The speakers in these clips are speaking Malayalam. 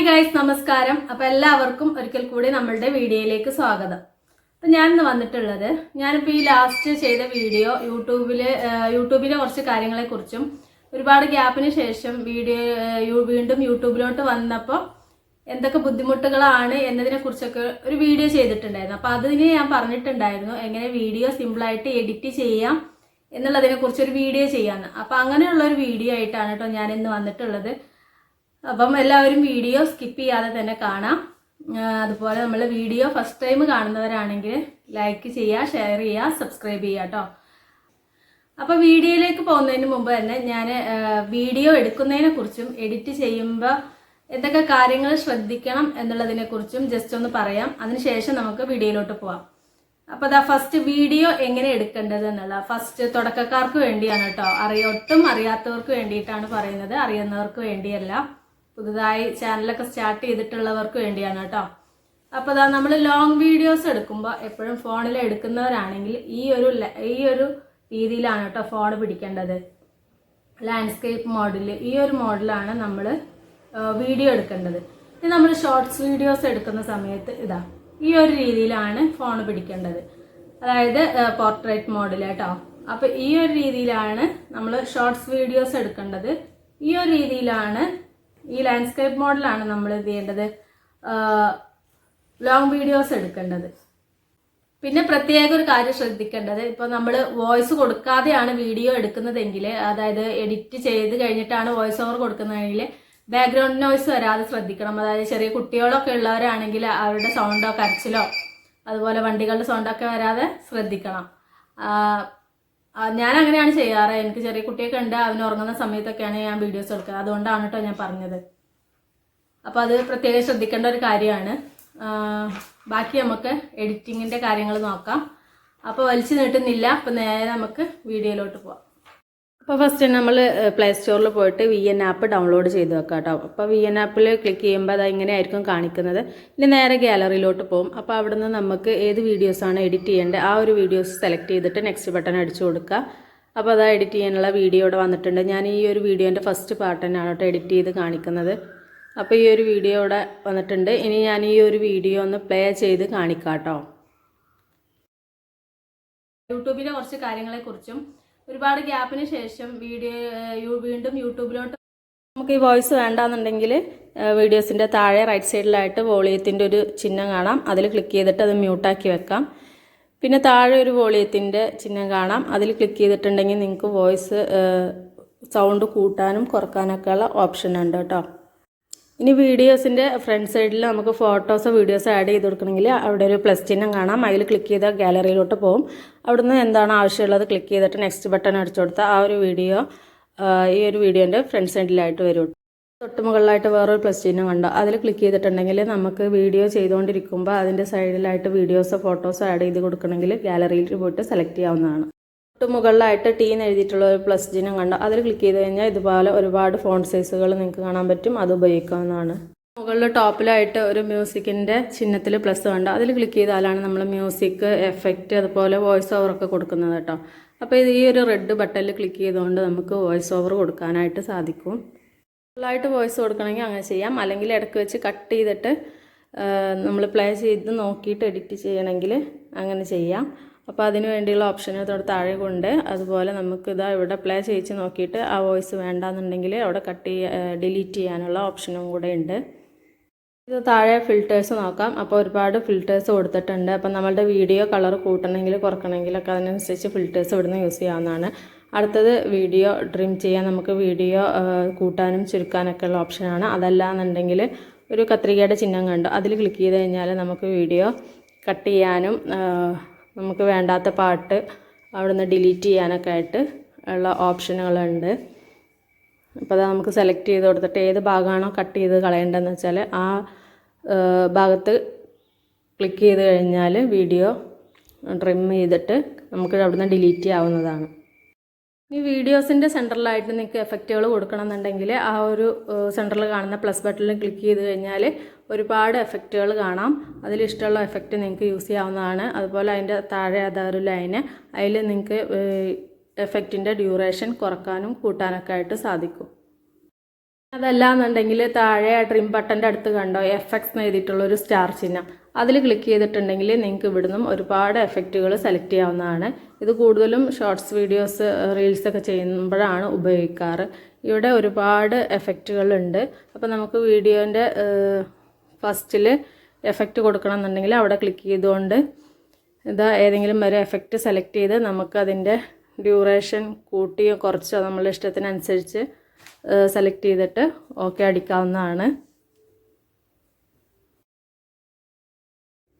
ഹായ് ഗൈസ് നമസ്കാരം. അപ്പോൾ എല്ലാവർക്കും ഒരിക്കൽ കൂടി നമ്മളുടെ വീഡിയോയിലേക്ക് സ്വാഗതം. അപ്പൊ ഞാൻ ഇന്ന് വന്നിട്ടുള്ളത് ഞാനിപ്പോൾ ഈ ലാസ്റ്റ് ചെയ്ത വീഡിയോ യൂട്യൂബിൽ യൂട്യൂബിലെ കുറച്ച് കാര്യങ്ങളെ കുറിച്ചും ഒരുപാട് ഗ്യാപ്പിന് ശേഷം വീഡിയോ വീണ്ടും യൂട്യൂബിലോട്ട് വന്നപ്പോൾ എന്തൊക്കെ ബുദ്ധിമുട്ടുകളാണ് എന്നതിനെ കുറിച്ചൊക്കെ ഒരു വീഡിയോ ചെയ്തിട്ടുണ്ടായിരുന്നു. അപ്പോൾ അതിന് ഞാൻ പറഞ്ഞിട്ടുണ്ടായിരുന്നു എങ്ങനെ വീഡിയോ സിമ്പിളായിട്ട് എഡിറ്റ് ചെയ്യാം എന്നുള്ളതിനെ കുറിച്ച് ഒരു വീഡിയോ ചെയ്യാന്ന്. അപ്പൊ അങ്ങനെയുള്ള ഒരു വീഡിയോ ആയിട്ടാണ് കേട്ടോ ഞാൻ ഇന്ന് വന്നിട്ടുള്ളത്. അപ്പം എല്ലാവരും വീഡിയോ സ്കിപ്പ് ചെയ്യാതെ തന്നെ കാണാം. അതുപോലെ നമ്മൾ വീഡിയോ ഫസ്റ്റ് ടൈം കാണുന്നവരാണെങ്കിൽ ലൈക്ക് ചെയ്യുക ഷെയർ ചെയ്യുക സബ്സ്ക്രൈബ് ചെയ്യുക കേട്ടോ അപ്പോൾ വീഡിയോയിലേക്ക് പോകുന്നതിന് മുമ്പ് തന്നെ ഞാൻ വീഡിയോ എടുക്കുന്നതിനെ കുറിച്ചും എഡിറ്റ് ചെയ്യുമ്പോൾ എന്തൊക്കെ കാര്യങ്ങൾ ശ്രദ്ധിക്കണം എന്നുള്ളതിനെ കുറിച്ചും ജസ്റ്റ് ഒന്ന് പറയാം. അതിനുശേഷം നമുക്ക് വീഡിയോയിലോട്ട് പോവാം. അപ്പോൾ അതാ ഫസ്റ്റ് വീഡിയോ എങ്ങനെ എടുക്കേണ്ടത് എന്നുള്ള ഫസ്റ്റ് തുടക്കക്കാർക്ക് വേണ്ടിയാണ് കേട്ടോ അറിയ ഒട്ടും അറിയാത്തവർക്ക് വേണ്ടിയിട്ടാണ് പറയുന്നത്. അറിയുന്നവർക്ക് വേണ്ടിയല്ല. പുതുതായി ചാനലൊക്കെ സ്റ്റാർട്ട് ചെയ്തിട്ടുള്ളവർക്ക് വേണ്ടിയാണ് കേട്ടോ. അപ്പോൾ അതാ നമ്മൾ ലോങ് വീഡിയോസ് എടുക്കുമ്പോൾ എപ്പോഴും ഫോണിൽ എടുക്കുന്നവരാണെങ്കിൽ ഈ ഒരു ഈ ഒരു രീതിയിലാണ് കേട്ടോ ഫോൺ പിടിക്കേണ്ടത്. ലാൻഡ്സ്കേപ്പ് മോഡൽ ഈ ഒരു മോഡലാണ് നമ്മൾ വീഡിയോ എടുക്കേണ്ടത്. ഇനി നമ്മൾ ഷോർട്സ് വീഡിയോസ് എടുക്കുന്ന സമയത്ത് ഇതാ ഈ ഒരു രീതിയിലാണ് ഫോൺ പിടിക്കേണ്ടത്. അതായത് പോർട്രേറ്റ് മോഡൽ കേട്ടോ. അപ്പോൾ ഈ ഒരു രീതിയിലാണ് നമ്മൾ ഷോർട്സ് വീഡിയോസ് എടുക്കേണ്ടത്. ഈ ഒരു രീതിയിലാണ് ഈ ലാൻഡ്സ്കേപ്പ് മോഡലാണ് നമ്മൾ എന്ത് ചെയ്യേണ്ടത്? ലോങ് വീഡിയോസ് എടുക്കേണ്ടത്. പിന്നെ പ്രത്യേക ഒരു കാര്യം ശ്രദ്ധിക്കേണ്ടത്. ഇപ്പോൾ നമ്മൾ വോയിസ് കൊടുക്കാതെയാണ് വീഡിയോ എടുക്കുന്നതെങ്കിൽ അതായത് എഡിറ്റ് ചെയ്ത് കഴിഞ്ഞിട്ടാണ് വോയിസ് ഓവർ കൊടുക്കുന്നതെങ്കിൽ ബാക്ക്ഗ്രൗണ്ട് നോയ്സ് വരാതെ ശ്രദ്ധിക്കണം. അതായത് ചെറിയ കുട്ടികളൊക്കെ ഉള്ളവരാണെങ്കിൽ അവരുടെ സൗണ്ടോ കരച്ചിലോ അതുപോലെ വണ്ടികളുടെ സൗണ്ടൊക്കെ വരാതെ ശ്രദ്ധിക്കണം. ഞാൻ അങ്ങനെയാണ് ചെയ്യാറ്. എനിക്ക് ചെറിയ കുട്ടിയൊക്കെ ഉണ്ട്. അവന് ഉറങ്ങുന്ന സമയത്തൊക്കെയാണ് ഞാൻ വീഡിയോസ് എടുക്കുക. അതുകൊണ്ടാണ് കേട്ടോ ഞാൻ പറഞ്ഞത്. അപ്പോൾ അത് പ്രത്യേകം ശ്രദ്ധിക്കേണ്ട ഒരു കാര്യമാണ്. ബാക്കി നമുക്ക് എഡിറ്റിങ്ങിന്റെ കാര്യങ്ങൾ നോക്കാം. അപ്പോൾ വലിച്ചു നീട്ടുന്നില്ല. അപ്പോൾ നേരെ നമുക്ക് വീഡിയോയിലോട്ട് പോവാം. അപ്പോൾ ഫസ്റ്റ് നമ്മൾ പ്ലേ സ്റ്റോറിൽ പോയിട്ട് വി എൻ ആപ്പ് ഡൗൺലോഡ് ചെയ്ത് വെക്കാം കേട്ടോ അപ്പോൾ വി എൻ ആപ്പിൽ ക്ലിക്ക് ചെയ്യുമ്പോൾ അത് എങ്ങനെയായിരിക്കും കാണിക്കുന്നത്. ഇനി നേരെ ഗ്യാലറിയിലോട്ട് പോകും അപ്പോൾ അവിടെ നിന്ന് നമുക്ക് ഏത് വീഡിയോസാണ് എഡിറ്റ് ചെയ്യേണ്ടത് ആ ഒരു വീഡിയോസ് സെലക്ട് ചെയ്തിട്ട് നെക്സ്റ്റ് ബട്ടൺ അടിച്ചു കൊടുക്കുക അപ്പോൾ അത് എഡിറ്റ് ചെയ്യാനുള്ള വീഡിയോ ഇവിടെ വന്നിട്ടുണ്ട്. ഞാൻ ഈ ഒരു വീഡിയോന്റെ ഫസ്റ്റ് പാർട്ട് തന്നെയാണ് കേട്ടോ എഡിറ്റ് ചെയ്ത് കാണിക്കുന്നത്. അപ്പോൾ ഈ ഒരു വീഡിയോ ഇവിടെ വന്നിട്ടുണ്ട്. ഇനി ഞാൻ ഈ ഒരു വീഡിയോ ഒന്ന് പ്ലേ ചെയ്ത് കാണിക്കാം കേട്ടോ യൂട്യൂബിലെ കുറച്ച് കാര്യങ്ങളെക്കുറിച്ചും ഒരുപാട് ഗ്യാപ്പിന് ശേഷം വീഡിയോ വീണ്ടും യൂട്യൂബിലോട്ട് നമുക്ക് ഈ വോയിസ് വേണ്ടാന്നുണ്ടെങ്കിൽ വീഡിയോസിന്റെ താഴെ റൈറ്റ് സൈഡിലായിട്ട് വോളിയത്തിന്റെ ഒരു ചിഹ്നം കാണാം. അതിൽ ക്ലിക്ക് ചെയ്തിട്ട് അത് മ്യൂട്ടാക്കി വെക്കാം. പിന്നെ താഴെ ഒരു വോളിയത്തിന്റെ ചിഹ്നം കാണാം. അതിൽ ക്ലിക്ക് ചെയ്തിട്ടുണ്ടെങ്കിൽ നിങ്ങൾക്ക് വോയിസ് സൗണ്ട് കൂട്ടാനും കുറക്കാനൊക്കെയുള്ള ഓപ്ഷൻ ഉണ്ട് കേട്ടോ. ഇനി വീഡിയോസിന്റെ ഫ്രണ്ട് സൈഡിൽ നമുക്ക് ഫോട്ടോസോ വീഡിയോസോ ആഡ് ചെയ്ത് കൊടുക്കണമെങ്കിൽ അവിടെ ഒരു പ്ലസ് ചിഹ്നം കാണാം. അതിൽ ക്ലിക്ക് ചെയ്താൽ ഗാലറിയിലോട്ട് പോകും. അവിടുന്ന് എന്താണ് ആവശ്യമുള്ളത് ക്ലിക്ക് ചെയ്തിട്ട് നെക്സ്റ്റ് ബട്ടൺ അടിച്ചു കൊടുത്താൽ ആ ഒരു വീഡിയോ ഈ ഒരു വീഡിയോന്റെ ഫ്രണ്ട് സൈഡിലായിട്ട് വരും. തൊട്ട് മുകളിലായിട്ട് വേറൊരു പ്ലസ് ചിഹ്നം കണ്ടോ? അതിൽ ക്ലിക്ക് ചെയ്തിട്ടുണ്ടെങ്കിൽ നമുക്ക് വീഡിയോ ചെയ്തുകൊണ്ടിരിക്കുമ്പോൾ അതിന്റെ സൈഡിലായിട്ട് വീഡിയോസോ ഫോട്ടോസോ ആഡ് ചെയ്ത് കൊടുക്കണമെങ്കിൽ ഗാലറിയിൽ പോയിട്ട് സെലക്ട് ചെയ്യാവുന്നതാണ്. തൊട്ട് മുകളിലായിട്ട് ടീ എന്ന് എഴുതിയിട്ടുള്ള ഒരു പ്ലസ് ചിഹ്നം കണ്ട അതിൽ ക്ലിക്ക് ചെയ്ത് കഴിഞ്ഞാൽ ഇതുപോലെ ഒരുപാട് ഫോൺ സൈസുകൾ നിങ്ങൾക്ക് കാണാൻ പറ്റും. അത് ഉപയോഗിക്കാവുന്നതാണ്. മുകളിൽ ടോപ്പിലായിട്ട് ഒരു മ്യൂസിക്കിന്റെ ചിഹ്നത്തിൽ പ്ലസ് കണ്ട അതിൽ ക്ലിക്ക് ചെയ്താലാണ് നമ്മൾ മ്യൂസിക് എഫക്റ്റ് അതുപോലെ വോയിസ് ഓവർ ഒക്കെ കൊടുക്കുന്നത് കേട്ടോ. അപ്പോൾ ഇത് ഈ ഒരു റെഡ് ബട്ടണിൽ ക്ലിക്ക് ചെയ്തുകൊണ്ട് നമുക്ക് വോയിസ് ഓവർ കൊടുക്കാനായിട്ട് സാധിക്കും. ഫുള്ളായിട്ട് വോയിസ് കൊടുക്കണമെങ്കിൽ അങ്ങനെ ചെയ്യാം. അല്ലെങ്കിൽ ഇടയ്ക്ക് വെച്ച് കട്ട് ചെയ്തിട്ട് നമ്മൾ പ്ലേ ചെയ്ത് നോക്കിയിട്ട് എഡിറ്റ് ചെയ്യണമെങ്കിൽ അങ്ങനെ ചെയ്യാം. അപ്പോൾ അതിന് വേണ്ടിയുള്ള ഓപ്ഷന് തൊട്ട് താഴെ കൊണ്ട് അതുപോലെ നമുക്ക് ഇതാ ഇവിടെ പ്ലേ ചെയ്ച്ച് നോക്കിയിട്ട് ആ വോയിസ് വേണ്ടാന്നുണ്ടെങ്കിൽ അവിടെ കട്ട് ഡിലീറ്റ് ചെയ്യാനുള്ള ഓപ്ഷനും കൂടെ ഉണ്ട്. ഇത് താഴെ ഫിൽറ്റേഴ്സ് നോക്കാം. അപ്പോൾ ഒരുപാട് ഫിൽറ്റേഴ്സ് കൊടുത്തിട്ടുണ്ട്. അപ്പോൾ നമ്മളുടെ വീഡിയോ കളർ കൂട്ടണമെങ്കിൽ കുറക്കണമെങ്കിലൊക്കെ അതിനനുസരിച്ച് ഫിൽറ്റേഴ്സ് ഇവിടുന്ന് യൂസ് ചെയ്യാവുന്നതാണ്. അടുത്തത് വീഡിയോ ഡ്രിം ചെയ്യാൻ നമുക്ക് വീഡിയോ കൂട്ടാനും ചുരുക്കാനൊക്കെ ഉള്ള ഓപ്ഷനാണ് അതല്ല എന്നുണ്ടെങ്കിൽ ഒരു കത്രികയുടെ ചിഹ്നം കണ്ടു. അതിൽ ക്ലിക്ക് ചെയ്ത് കഴിഞ്ഞാൽ നമുക്ക് വീഡിയോ കട്ട് ചെയ്യാനും നമുക്ക് വേണ്ടാത്ത പാട്ട് അവിടുന്ന് ഡിലീറ്റ് ചെയ്യാനൊക്കെ ആയിട്ട് ഉള്ള ഓപ്ഷനുകളുണ്ട്. അപ്പോൾ അത് നമുക്ക് സെലക്ട് ചെയ്ത് കൊടുത്തിട്ട് ഏത് ഭാഗമാണോ കട്ട് ചെയ്ത് കളയേണ്ടതെന്ന് വെച്ചാൽ ആ ഭാഗത്ത് ക്ലിക്ക് ചെയ്ത് കഴിഞ്ഞാൽ വീഡിയോ ട്രിം ചെയ്തിട്ട് നമുക്ക് അവിടുന്ന് ഡിലീറ്റ് ചെയ്യാവുന്നതാണ്. ഈ വീഡിയോസിന്റെ സെന്ററിലായിട്ട് നിങ്ങൾക്ക് എഫക്റ്റുകൾ കൊടുക്കണം എന്നുണ്ടെങ്കിൽ ആ ഒരു സെന്ററിൽ കാണുന്ന പ്ലസ് ബട്ടണിൽ ക്ലിക്ക് ചെയ്ത് കഴിഞ്ഞാൽ ഒരുപാട് എഫക്റ്റുകൾ കാണാം. അതിലിഷ്ടമുള്ള എഫക്റ്റ് നിങ്ങൾക്ക് യൂസ് ചെയ്യാവുന്നതാണ്. അതുപോലെ അതിന്റെ താഴെ അതൊരു ലൈന് അതിൽ നിങ്ങൾക്ക് എഫക്റ്റിന്റെ ഡ്യൂറേഷൻ കുറക്കാനും കൂട്ടാനൊക്കെ ആയിട്ട് സാധിക്കും. അതല്ല എന്നുണ്ടെങ്കിൽ താഴെ ട്രിം ബട്ടന്റെ അടുത്ത് കണ്ടോ എഫ് എക്സ് എഴുതിയിട്ടുള്ള ഒരു സ്റ്റാർ ചിഹ്നം. അതിൽ ക്ലിക്ക് ചെയ്തിട്ടുണ്ടെങ്കിൽ നിങ്ങൾക്ക് ഇവിടുന്ന് ഒരുപാട് എഫക്റ്റുകൾ സെലക്ട് ചെയ്യാവുന്നതാണ്. ഇത് കൂടുതലും ഷോർട്സ് വീഡിയോസ് റീൽസൊക്കെ ചെയ്യുമ്പോഴാണ് ഉപയോഗിക്കാറ്. ഇവിടെ ഒരുപാട് എഫക്റ്റുകളുണ്ട് അപ്പോൾ നമുക്ക് വീഡിയോന്റെ ഫസ്റ്റിൽ എഫക്റ്റ് കൊടുക്കണം എന്നുണ്ടെങ്കിൽ അവിടെ ക്ലിക്ക് ചെയ്തുകൊണ്ട് ഇതാ ഏതെങ്കിലും ഒരു എഫക്റ്റ് സെലക്ട് ചെയ്ത് നമുക്കതിന്റെ ഡ്യൂറേഷൻ കൂട്ടിയോ കുറച്ചോ നമ്മളുടെ ഇഷ്ടത്തിനനുസരിച്ച് സെലക്ട് ചെയ്തിട്ട് ഓക്കെ അടിക്കാവുന്നതാണ്.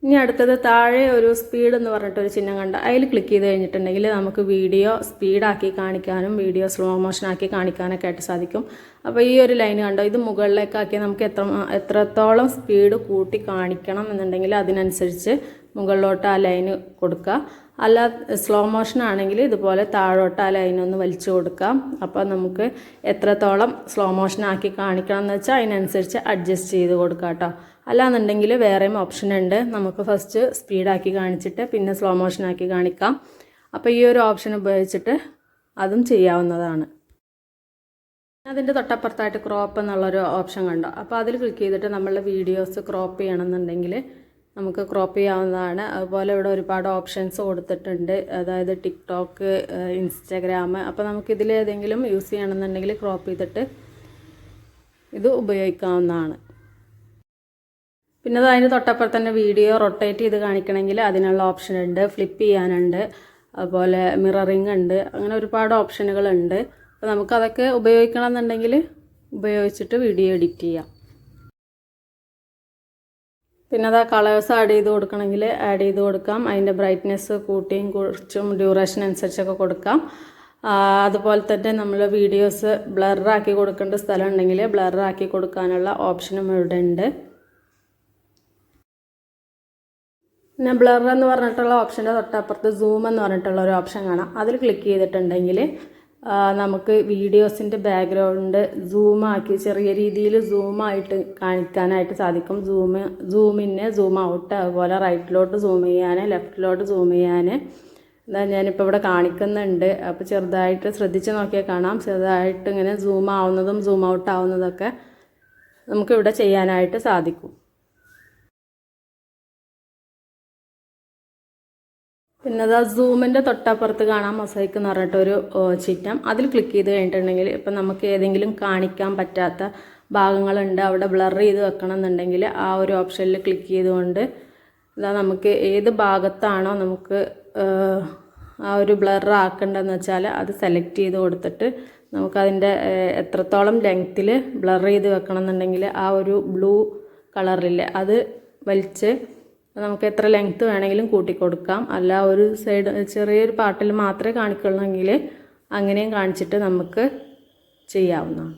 ഇനി അടുത്തത് താഴെ ഒരു സ്പീഡ് എന്ന് പറഞ്ഞിട്ട് ഒരു ചിഹ്നം കണ്ട അതിൽ ക്ലിക്ക് ചെയ്ത് കഴിഞ്ഞിട്ടുണ്ടെങ്കിൽ നമുക്ക് വീഡിയോ സ്പീഡാക്കി കാണിക്കാനും വീഡിയോ സ്ലോ മോഷൻ ആക്കി കാണിക്കാനൊക്കെ ആയിട്ട് സാധിക്കും. അപ്പോൾ ഈ ഒരു ലൈൻ കണ്ടോ? ഇത് മുകളിലേക്കാക്കി നമുക്ക് എത്ര എത്രത്തോളം സ്പീഡ് കൂട്ടി കാണിക്കണം എന്നുണ്ടെങ്കിൽ അതിനനുസരിച്ച് മുകളിലോട്ട് ആ ലൈന് കൊടുക്കുക. അല്ല സ്ലോ മോഷൻ ആണെങ്കിൽ ഇതുപോലെ താഴോട്ട് ആ ലൈനൊന്ന് വലിച്ചു കൊടുക്കാം അപ്പോൾ നമുക്ക് എത്രത്തോളം സ്ലോ മോഷൻ ആക്കി കാണിക്കണം എന്ന് വെച്ചാൽ അതിനനുസരിച്ച് അഡ്ജസ്റ്റ് ചെയ്ത് കൊടുക്കാം കേട്ടോ. അല്ലാന്നുണ്ടെങ്കിൽ വേറെയും ഓപ്ഷൻ ഉണ്ട്. നമുക്ക് ഫസ്റ്റ് സ്പീഡാക്കി കാണിച്ചിട്ട് പിന്നെ സ്ലോ മോഷൻ ആക്കി കാണിക്കാം. അപ്പോൾ ഈ ഒരു ഓപ്ഷൻ ഉപയോഗിച്ചിട്ട് അതും ചെയ്യാവുന്നതാണ്. അതിന്റെ തൊട്ടപ്പുറത്തായിട്ട് ക്രോപ്പ് എന്നുള്ളൊരു ഓപ്ഷൻ കണ്ടോ? അപ്പോൾ അതിൽ ക്ലിക്ക് ചെയ്തിട്ട് നമ്മളുടെ വീഡിയോസ് ക്രോപ്പ് ചെയ്യണമെന്നുണ്ടെങ്കിൽ നമുക്ക് ക്രോപ്പ് ചെയ്യാവുന്നതാണ്. അതുപോലെ ഇവിടെ ഒരുപാട് ഓപ്ഷൻസ് കൊടുത്തിട്ടുണ്ട്. അതായത് ടിക്ടോക്ക് ഇൻസ്റ്റാഗ്രാം അപ്പോൾ നമുക്കിതിൽ ഏതെങ്കിലും യൂസ് ചെയ്യണമെന്നുണ്ടെങ്കിൽ ക്രോപ്പ് ചെയ്തിട്ട് ഇത് ഉപയോഗിക്കാവുന്നതാണ്. പിന്നെ അത് അതിന് തൊട്ടപ്പുറത്ത് തന്നെ വീഡിയോ റൊട്ടേറ്റ് ചെയ്ത് കാണിക്കണമെങ്കിൽ അതിനുള്ള ഓപ്ഷൻ ഉണ്ട്. ഫ്ലിപ്പ് ചെയ്യാനുണ്ട്. അതുപോലെ മിററിങ് ഉണ്ട്. അങ്ങനെ ഒരുപാട് ഓപ്ഷനുകൾ ഉണ്ട്. അപ്പോൾ നമുക്കതൊക്കെ ഉപയോഗിക്കണം എന്നുണ്ടെങ്കിൽ ഉപയോഗിച്ചിട്ട് വീഡിയോ എഡിറ്റ് ചെയ്യാം. പിന്നെ അത് കളേഴ്സ് ആഡ് ചെയ്ത് കൊടുക്കണമെങ്കിൽ ആഡ് ചെയ്ത് കൊടുക്കാം. അതിന്റെ ബ്രൈറ്റ്നെസ് കൂട്ടിയും കുറച്ചും ഡ്യൂറേഷൻ അനുസരിച്ചൊക്കെ കൊടുക്കാം. അതുപോലെ തന്നെ നമ്മൾ വീഡിയോസ് ബ്ലറാക്കി കൊടുക്കേണ്ട സ്ഥലം ഉണ്ടെങ്കിൽ ബ്ലറാക്കി കൊടുക്കാനുള്ള ഓപ്ഷനും ഇവിടെ ഉണ്ട്. പിന്നെ ബ്ലർ എന്ന് പറഞ്ഞിട്ടുള്ള ഓപ്ഷന്റെ തൊട്ടപ്പുറത്ത് സൂം എന്ന് പറഞ്ഞിട്ടുള്ള ഒരു ഓപ്ഷൻ കാണാം. അതിൽ ക്ലിക്ക് ചെയ്തിട്ടുണ്ടെങ്കിൽ നമുക്ക് വീഡിയോസിന്റെ ബാക്ക്ഗ്രൗണ്ട് സൂമാക്കി ചെറിയ രീതിയിൽ സൂമായിട്ട് കാണിക്കാനായിട്ട് സാധിക്കും. സൂം സൂമിന് സൂം ഔട്ട് അതുപോലെ റൈറ്റിലോട്ട് സൂം ചെയ്യാൻ ലെഫ്റ്റിലോട്ട് സൂം ചെയ്യാൻ എന്താ ഞാനിപ്പോൾ ഇവിടെ കാണിക്കുന്നുണ്ട്. അപ്പോൾ ചെറുതായിട്ട് ശ്രദ്ധിച്ച് നോക്കിയാൽ കാണാം. ചെറുതായിട്ട് ഇങ്ങനെ സൂം ആവുന്നതും സൂം ഔട്ട് ആവുന്നതൊക്കെ നമുക്കിവിടെ ചെയ്യാനായിട്ട് സാധിക്കും. പിന്നെ അത് സൂമിന്റെ തൊട്ടപ്പുറത്ത് കാണാൻ മൊസൈക്ക് എന്ന് പറഞ്ഞിട്ടൊരു ചിറ്റം അതിൽ ക്ലിക്ക് ചെയ്ത് കഴിഞ്ഞിട്ടുണ്ടെങ്കിൽ ഇപ്പം നമുക്ക് ഏതെങ്കിലും കാണിക്കാൻ പറ്റാത്ത ഭാഗങ്ങളുണ്ട് അവിടെ ബ്ലർ ചെയ്ത് വെക്കണം എന്നുണ്ടെങ്കിൽ ആ ഒരു ഓപ്ഷനിൽ ക്ലിക്ക് ചെയ്തുകൊണ്ട് ഇതാ നമുക്ക് ഏത് ഭാഗത്താണോ നമുക്ക് ആ ഒരു ബ്ലർ ആക്കേണ്ടതെന്ന് വെച്ചാൽ അത് സെലക്ട് ചെയ്ത് കൊടുത്തിട്ട് നമുക്കതിന്റെ എത്രത്തോളം ലെങ്ത്തിൽ ബ്ലർ ചെയ്ത് വെക്കണം എന്നുണ്ടെങ്കിൽ ആ ഒരു ബ്ലൂ കളറിൽ അത് വലിച്ച് നമുക്ക് എത്ര ലെങ്ത്ത് വേണമെങ്കിലും കൂട്ടിക്കൊടുക്കാം. അല്ല ഒരു സൈഡ് ചെറിയൊരു പാർട്ടിൽ മാത്രമേ കാണിക്കുള്ളെങ്കിൽ അങ്ങനെയും കാണിച്ചിട്ട് നമുക്ക് ചെയ്യാവുന്നതാണ്.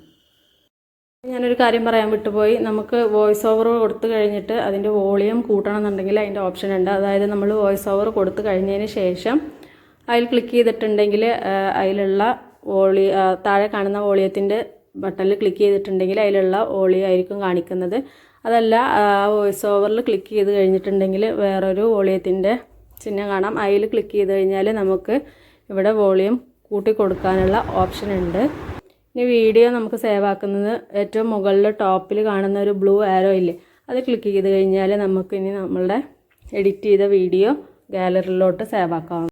ഞാനൊരു കാര്യം പറയാൻ വിട്ടുപോയി. നമുക്ക് വോയിസ് ഓവർ കൊടുത്തു കഴിഞ്ഞിട്ട് അതിന്റെ വോളിയം കൂട്ടണം എന്നുണ്ടെങ്കിൽ അതിന്റെ ഓപ്ഷൻ ഉണ്ട്. അതായത് നമ്മൾ വോയിസ് ഓവർ കൊടുത്തു കഴിഞ്ഞതിന് ശേഷം അതിൽ ക്ലിക്ക് ചെയ്തിട്ടുണ്ടെങ്കിൽ അതിലുള്ള വോളി താഴെ കാണുന്ന വോളിയത്തിന്റെ ബട്ടണിൽ ക്ലിക്ക് ചെയ്തിട്ടുണ്ടെങ്കിൽ അതിലുള്ള വോളിയം ആയിരിക്കും കാണിക്കുന്നത്. അതല്ല വോയിസ് ഓവറിൽ ക്ലിക്ക് ചെയ്ത് കഴിഞ്ഞിട്ടുണ്ടെങ്കിൽ വേറൊരു വോളിയത്തിന്റെ ചിഹ്നം കാണാം. അതിൽ ക്ലിക്ക് ചെയ്ത് കഴിഞ്ഞാൽ നമുക്ക് ഇവിടെ വോളിയം കൂട്ടി കൊടുക്കാനുള്ള ഓപ്ഷൻ ഉണ്ട്. ഇനി വീഡിയോ നമുക്ക് സേവ് ആക്കുന്നത് ഏറ്റവും മുകളിൽ ടോപ്പിൽ കാണുന്ന ഒരു ബ്ലൂ ആരോ ഇല്ലേ? അത് ക്ലിക്ക് ചെയ്ത് കഴിഞ്ഞാൽ നമുക്ക് ഇനി നമ്മളുടെ എഡിറ്റ് ചെയ്ത വീഡിയോ ഗാലറിയിലോട്ട് സേവ് ആക്കാം.